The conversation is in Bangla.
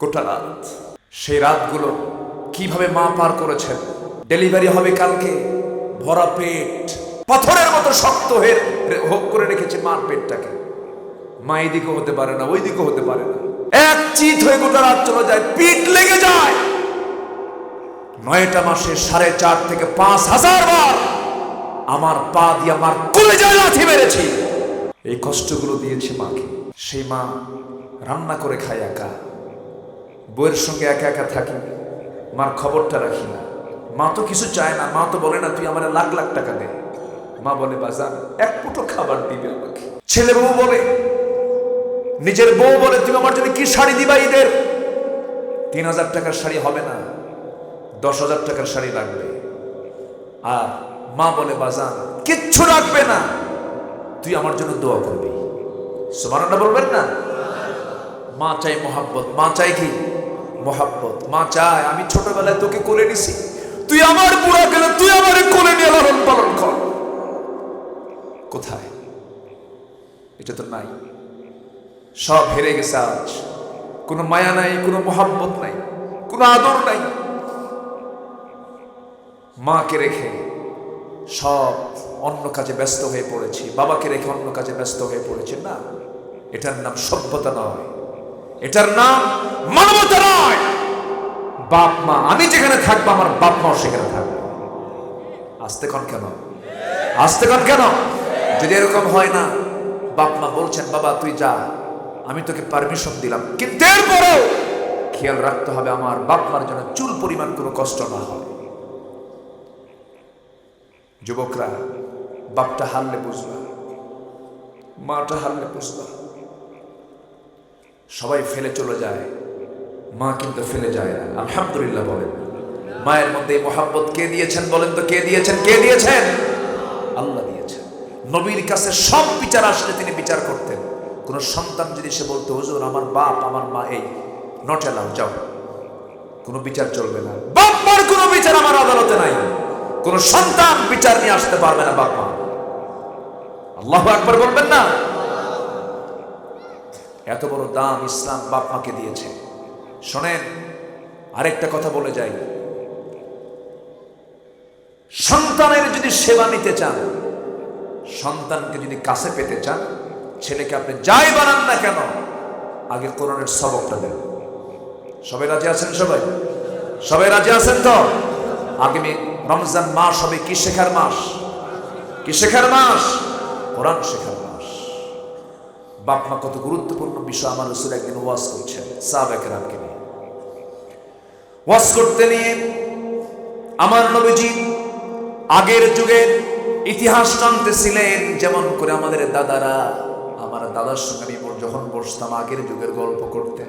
গোটা রাত। সেই রাতগুলো কীভাবে মা পার করেছেন? ডেলিভারি হবে কালকে। ভরা পেট। পাথরের মতো শক্ত হয়ে হোক করে রেখেছে মার পেটটাকে। মা এদিকে হতে পারে না ওই দিকে হতে পারে না। এক চিত হয়ে গোটা রাত চলে যায়, পিঠ লেগে যায়। নয়টা মাসে সাড়ে চার থেকে পাঁচ হাজার বার আমার পা দিয়ে আমার কোলে যায় লাথি মেরেছি। এই কষ্টগুলো দিয়েছি মাকে। সেই মা রান্না করে খায় একা। বউয়ের সঙ্গে একা একা থাকি, মার খবরটা রাখি না। মা তো কিছু চায় না, মা তো বলে না, তুই আমার লাখ লাখ টাকা দে। মা বলে বাজার এক ফুটো খাবার দিবে আমাকে। ছেলে বউ বলে, নিজের বউ বলে, তুমি আমার জন্য কি শাড়ি দিবা ঈদের? তিন হাজার টাকার শাড়ি হবে না, দশ হাজার টাকার শাড়ি লাগবে। আর মা বলে, বাজান, কিচ্ছু রাখবে না, তুই আমার জন্য দোয়া করবি। সুমানাটা বলবেন না? মা চাই মোহাব্বত, মা চাই কি? মোহাব্বত। মা চায়, আমি ছোটবেলায় তোকে কোলে নিছি। তুই আমার বুড়া গেলে তুই আমার কোলে নিয়ে লালন পালন কর। কোথায়? এটা তো নাই। সব হেরে গেছে আজ। কোনো মায়া নাই, কোনো মোহাব্বত নাই, কোনো আদর নাই। মাকে রেখে সব অন্য কাজে ব্যস্ত হয়ে পড়েছি। বাবাকে রেখে অন্য কাজে ব্যস্ত হয়ে পড়েছি। না, এটার নাম সভ্যতা নয়। এটার নাম মানবতা নয়। বাপ মা, আমি যেখানে থাকব, আমার বাপ মাও সেখানে থাকবে। আসতে কন কেন? আসতে কন কেন? যদি এরকম হয় না, বাপ মা বলছেন, বাবা, তুই যা, আমি তোকে পারমিশন দিলাম। কিন্তু এরপরেও খেয়াল রাখতে হবে, আমার বাপ মার যেন চুল পরিমাণ কোনো কষ্ট না হয়। যুবকরা, বাপটা হারলে বুঝলা মাটা হারলে বুঝলা সবাই ফেলে চলে যায়। মা কিন্তু ফেলে যায় না। আলহামদুলিল্লাহ বলেন। মায়ের মধ্যে মোহাব্বত কে দিয়েছেন বলেন তো? কে দিয়েছেন? কে দিয়েছেন? আল্লাহ দিয়েছেন। নবীর কাছে সব বিচার আসলে তিনি বিচার করতেন। কোন সন্তান যদি সে বলতো, হুজুর, আমার বাপ, আমার মা এই নট এলাও যাও। কোনো বিচার চলবে না। বাপ মার কোনো বিচার আমার আদালতে নাই। কোন সন্তান বিচার নিয়ে আসতে পারবে না বাপ মা আল্লাহ একবার বলবেন না। এত বড় দাম ইসলাম বাপ মাকে দিয়েছে। শোনেন, আরেকটা কথা বলে যাই। সন্তানের যদি সেবা নিতে চান, সন্তানকে যদি কাছে পেতে চান, ছেলেকে আপনি যাই বানান না কেন, আগে কোরআনের সবকটা দেন। সবাই রাজি আছেন সবাই? সবাই রাজি আছেন তো? আগামী রমজান মাস হবে কি শেখার মাস? কি শেখার মাস? কোরআন শেখার মাস। বাপ মা কত গুরুত্বপূর্ণ বিষয় আমার রসুল একদিন ওয়াজ করছেন সাহাবেকেরামকে নিয়ে। ওয়াজ করতে নিয়ে আমার নবীজি আগের যুগের ইতিহাস টানতেছিলেন, যেমন করে আমাদের দাদারা, আমার দাদার সঙ্গে আমি যখন বসতাম আগের যুগের গল্প করতে।